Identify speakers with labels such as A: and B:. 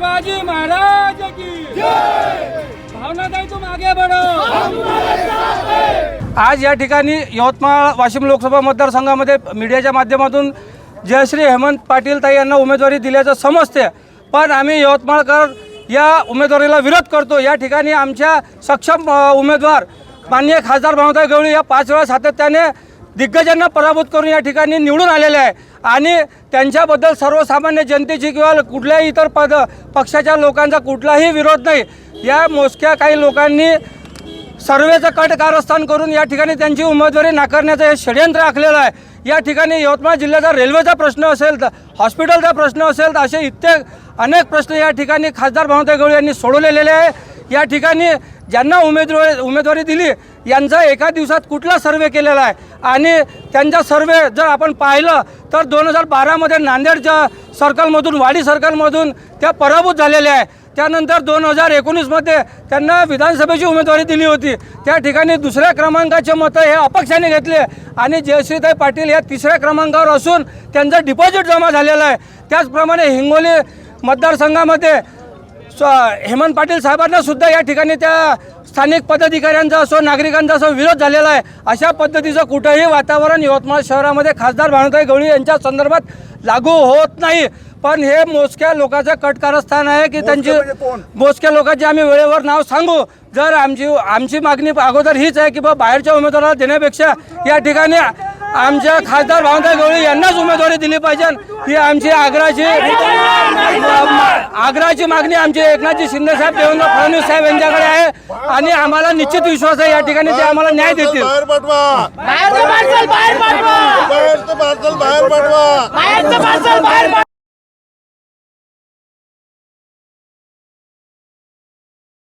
A: शिवाजी महाराज की भावनाताई तुम आगे बढ़ो. आज या ठिकाणी यवतमाळ वाशिम लोकसभा मतदारसंघामध्ये मीडियाच्या माध्यमातून जयश्री हेमंत पाटील ताई यांना उमेदवारी दिल्याचं समजते. पण आम्ही यवतमाळकर या उमेदवारीला विरोध करतो. या ठिकाणी आमच्या सक्षम उमेदवार माननीय खासदार भावताई गवळी या पाच वेळा सातत्याने दिग्गजांना पराभूत करून या ठिकाणी निवडून आलेले आहे. आणि त्यांच्याबद्दल सर्वसामान्य जनतेची किंवा कुठल्याही इतर पद पक्षाच्या लोकांचा कुठलाही विरोध नाही. या मोजक्या काही लोकांनी सर्वेचं कट कारस्थान करून या ठिकाणी त्यांची उमेदवारी नाकारण्याचं हे षडयंत्र आखलेलं आहे. या ठिकाणी यवतमाळ जिल्ह्याचा रेल्वेचा प्रश्न असेल तर हॉस्पिटलचा प्रश्न असेल तर असे इतके अनेक प्रश्न या ठिकाणी खासदार भावताई गवळी यांनी सोडवलेले आहे. या ठिकाणी ज्यांना उमेदवारी उमेदवारी दिली यांचा एका दिवसात कुठला सर्वे केलेला आहे? आणि त्यांचा सर्वे जर आपण पाहिलं तर दोन हजार बारामध्ये नांदेडच्या सर्कलमधून वाडी सर्कलमधून त्या पराभूत झालेल्या आहे. त्यानंतर दोन हजार एकोणीसमध्ये त्यांना विधानसभेची उमेदवारी दिली होती. त्या ठिकाणी दुसऱ्या क्रमांकाचे मतं हे अपक्षाने घेतले. आणि जयश्रीताई पाटील या तिसऱ्या क्रमांकावर असून त्यांचं डिपॉझिट जमा झालेलं आहे. त्याचप्रमाणे हिंगोली मतदारसंघामध्ये हेमंत पाटील साहेबांना सुद्धा या ठिकाणी त्या स्थानिक पदाधिकाऱ्यांचा असो नागरिकांचा असो विरोध झालेला आहे. अशा पद्धतीचं कुठंही वातावरण यवतमाळ शहरामध्ये खासदार भानुताई गवळी यांच्या संदर्भात लागू होत नाही. पण हे मोजक्या लोकांचं कटकारस्थान आहे की त्यांची मोजक्या लोकांचे आम्ही वेळेवर नाव सांगू. जर आमची आमची मागणी अगोदर हीच आहे की बा बाहेरच्या उमेदवाराला देण्यापेक्षा या ठिकाणी आमच्या खासदार भावताई गवळी यांनाच उमेदवारी दिली पाहिजे. ही आमची आग्राची आग्राची मागणी आमची एकनाथजी शिंदे साहेब देवेंद्र फडणवीस साहेब यांच्याकडे आहे. आणि आम्हाला निश्चित विश्वास आहे या ठिकाणी ते आम्हाला न्याय देतील.
B: बाहेर पाठवा.
C: बाहेरचं पार्सल बाहेर पाठवा.
B: बाहेरचं पार्सल बाहेर पाठवा.
C: बाहेरचं पार्सल बाहेर पाठवा.